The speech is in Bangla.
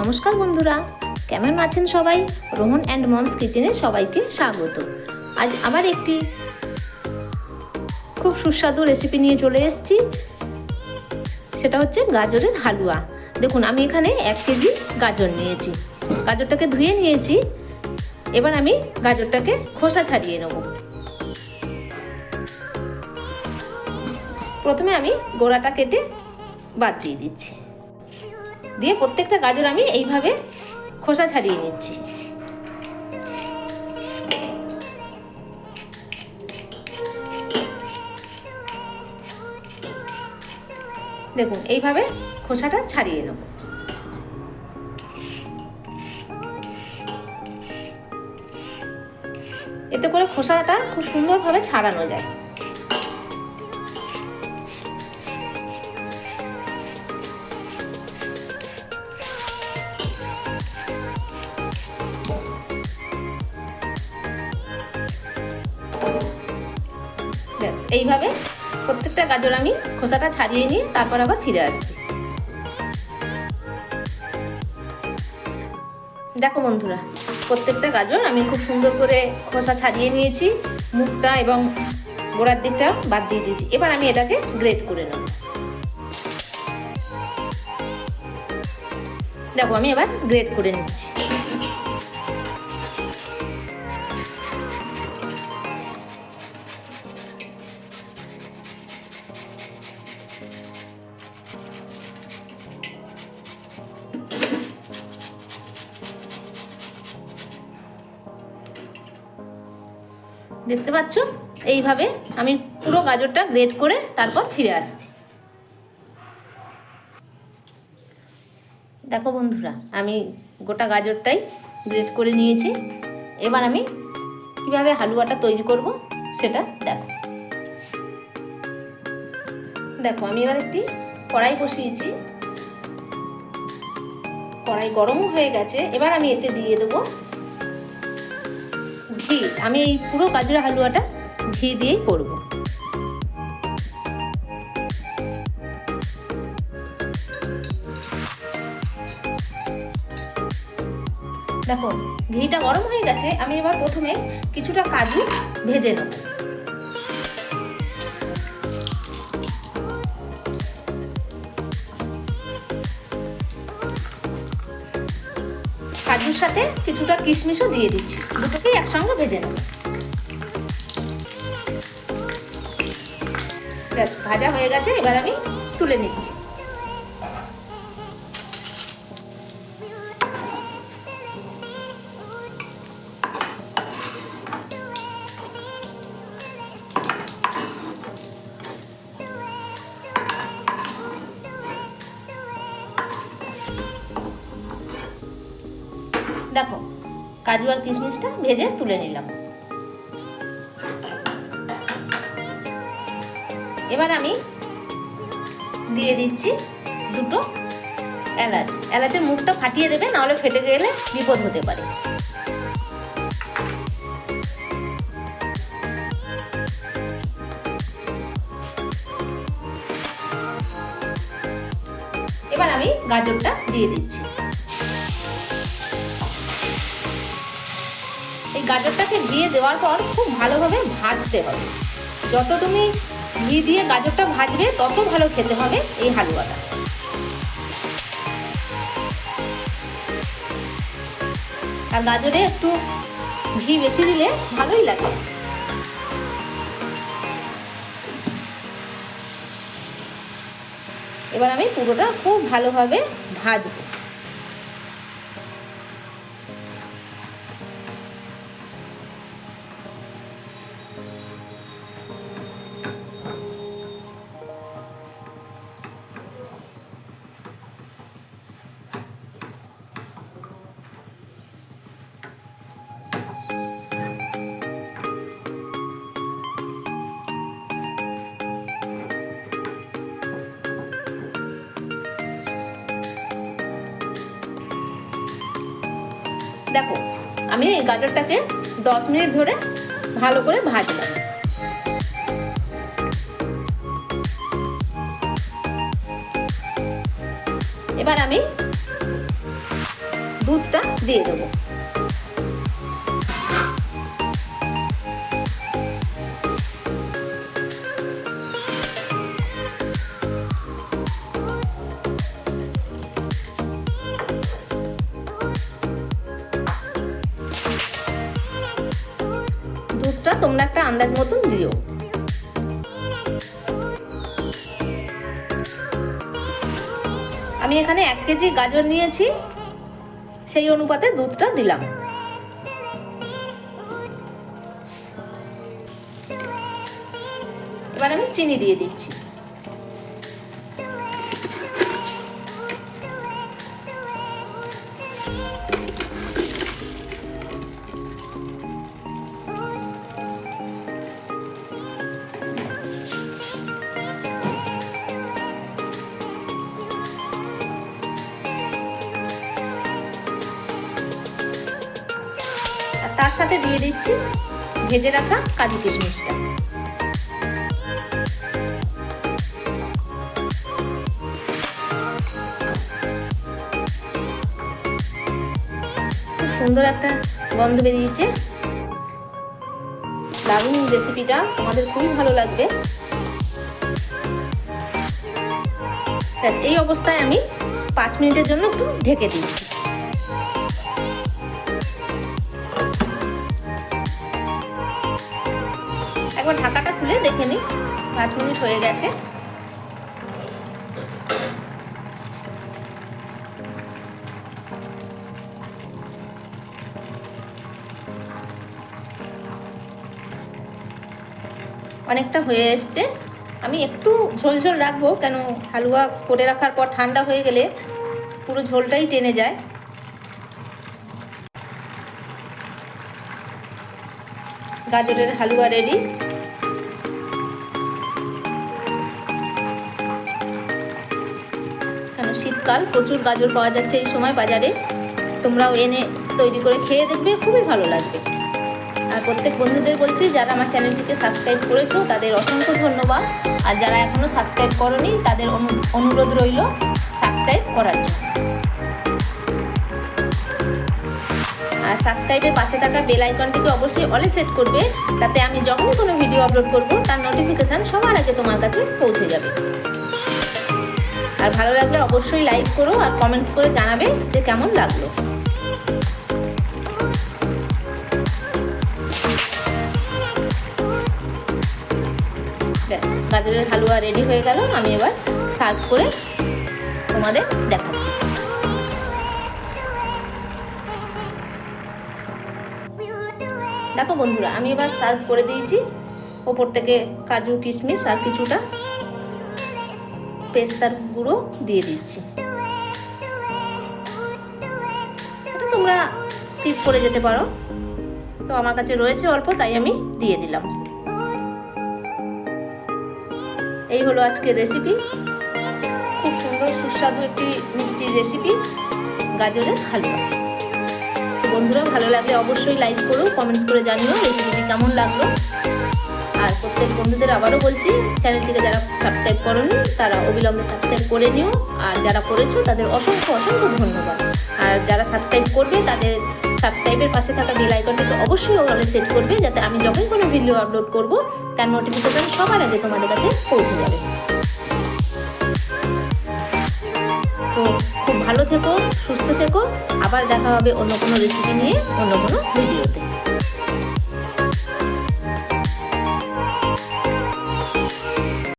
নমস্কার বন্ধুরা। কেমন আছেন সবাই? রোহন অ্যান্ড মমস কিচেনে সবাইকে স্বাগত। আজ আবার একটি খুব সুস্বাদু রেসিপি নিয়ে চলে এসেছি। সেটা হচ্ছে গাজরের হালুয়া। দেখুন, আমি এখানে এক কেজি গাজর নিয়েছি। গাজরটাকে ধুয়ে নিয়েছি। এবার আমি গাজরটাকে খোসা ছাড়িয়ে নেব। প্রথমে আমি গোড়াটা কেটে বাদ দিয়ে দিচ্ছি। দিয়ে প্রত্যেকটা গাজর আমি এইভাবে খোসা ছাড়িয়ে নিচ্ছি। দেখুন, এইভাবে খোসাটা ছাড়িয়ে নেব। এতে করে খোসাটা খুব সুন্দরভাবে ছাড়ানো যায়। এইভাবে প্রত্যেকটা গাজর আমি খোসাটা ছাড়িয়ে নিয়ে তারপর আবার ফিরে আসছি। দেখো বন্ধুরা, প্রত্যেকটা গাজর আমি খুব সুন্দর করে খোসা ছাড়িয়ে নিয়েছি, মুখটা এবং গোড়ার দিকটা বাদ দিয়ে দিয়েছি। এবার আমি এটাকে গ্রেট করে নেব। দেখো, আমি এবার গ্রেট করে নিচ্ছি। দেখতে পাচ্ছ? এইভাবে আমি পুরো গাজরটা গ্রেট করে তারপর ফিরে আসছি। দেখো বন্ধুরা, আমি গোটা গাজরটাই গ্রেট করে নিয়েছি। এবার আমি কীভাবে হালুয়াটা তৈরি করব সেটা দেখো। দেখো, আমি এবার একটি কড়াই বসিয়েছি। কড়াই গরমও হয়ে গেছে, এবার আমি এতে দিয়ে দেবো ঘি, আমি এই পুরো গাজরের হালুয়াটা ঘি দিয়েই করব। দেখো, ঘিটা গরম হয়ে গেছে, আমি এবার প্রথমে কিছুটা কাজু ভেজে নেব। সাথে কিছুটা কিশমিশও দিয়ে দিচ্ছি। দুটোকেই একসঙ্গে ভেজে নেব। ব্যাস, ভাজা হয়ে গেছে, এবার আমি তুলে নিচ্ছি। দেখো, কাজু আর কিশমিশটা ভেজে তুলে নিলাম। এবার আমি দিয়ে দিচ্ছি দুটো এলাচ। এলাচের মুখটা ফাটিয়ে দেবে, নাহলে ফেটে গেলে বিপদ হতে পারে। এবার আমি গাজরটা দিয়ে দিচ্ছি। গাজরটাকে দিয়ে দেওয়ার পর খুব ভালোভাবে ভাজতে হবে। যত তুমি ঘি দিয়ে গাজরটা ভাজবে, তত ভালো খেতে হবে এই হালুয়াটা। আর গাজরে একটু ঘি বেশি দিলে ভালোই লাগে। এবার আমি পুরোটা খুব ভালোভাবে ভাজবো। দেখো, আমি এই গাজরটাকে দশ মিনিট ধরে ভালো করে ভাজলাম। এবার আমি দুধটা দিয়ে দেবো। তোমরা একটা আন্দাজ মতন দিও। আমি এখানে এক কেজি গাজর নিয়েছি, সেই অনুপাতে দুধটা দিলাম। এবার আমি চিনি দিয়ে দিচ্ছি। তার সাথে দিয়ে দিচ্ছি ভেজে রাখা কাজু কিশমিশটা। খুব সুন্দর একটা গন্ধ বেরিয়েছে। দারুণ রেসিপিটা আমাদের খুবই ভালো লাগবে। এই অবস্থায় আমি পাঁচ মিনিটের জন্য একটু ঢেকে দিচ্ছি। একবার ঢাকাটা খুলে দেখে নিই। পাঁচ মিনিট হয়ে গেছে। অনেকটা হয়ে এসছে। আমি একটু ঝোল ঝোল রাখব, কেন হালুয়া করে রাখার পর ঠান্ডা হয়ে গেলে পুরো ঝোলটাই টেনে যায়। গাজরের হালুয়া রেডি শীতকাল, প্রচুর গাজর পাওয়া যাচ্ছে এই সময় বাজারে। তোমরাও এনে তৈরি করে খেয়ে দেখবে, খুবই ভালো লাগবে। আর প্রত্যেক বন্ধুদের বলছি, যারা আমার চ্যানেলটিকে সাবস্ক্রাইব করেছ, তাদের অসংখ্য ধন্যবাদ। আর যারা এখনও সাবস্ক্রাইব করনি, তাদের অনু- অনুরোধ রইল সাবস্ক্রাইব করার জন্য। আর সাবস্ক্রাইবের পাশে থাকা বেল আইকনটিকে অবশ্যই অলে সেট করবে, তাতে আমি যখন কোনো ভিডিও আপলোড করব, তার নোটিফিকেশান সবার আগে তোমার কাছে পৌঁছে অবশ্যই লাইক করো আর কমেন্টস করে জানাবে যে কেমন লাগল। গাজরের হালুয়া রেডি হয়ে গেল, আমি এবার সার্ভ করে তোমাদের দেখাচ্ছি। দেখো বন্ধুরা, আমি এবার সার্ভ করে দিয়েছি। ওপর থেকে কাজু, কিশমিশ আর কিছুটা পেস্তার গুঁড়ো দিয়ে দিচ্ছি। তোমরা স্কিপ করে যেতে পারো। তো আমার কাছে রয়েছে অল্প, তাই আমি দিয়ে দিলাম। এই হলো আজকের রেসিপি খুব সুন্দর, সুস্বাদু একটি মিষ্টির রেসিপি গাজরের হালুয়া। বন্ধুরা, ভালো লাগলে অবশ্যই লাইক করো কমেন্টস করে জানিও রেসিপিটি কেমন লাগল। আর প্রত্যেক বন্ধুদের আবারও বলছি, চ্যানেলটিকে যারা সাবস্ক্রাইব করনি, তারা অবিলম্বে সাবস্ক্রাইব করে নিও। আর যারা করেছ, তাদের অসংখ্য অসংখ্য ধন্যবাদ। আর যারা সাবস্ক্রাইব করবে, তাদের সাবস্ক্রাইবের পাশে থাকা বেল আইকনটিকে অবশ্যই ওভালে সেট করবে, যাতে আমি যখন কোনো ভিডিও আপলোড করব, তার নোটিফিকেশন সবার আগে তোমাদের কাছে পৌঁছে যাবে। তো খুব ভালো থেকো, সুস্থ থেকো। আবার দেখা হবে অন্য কোনো রেসিপি নিয়ে, অন্য কোনো ভিডিওতে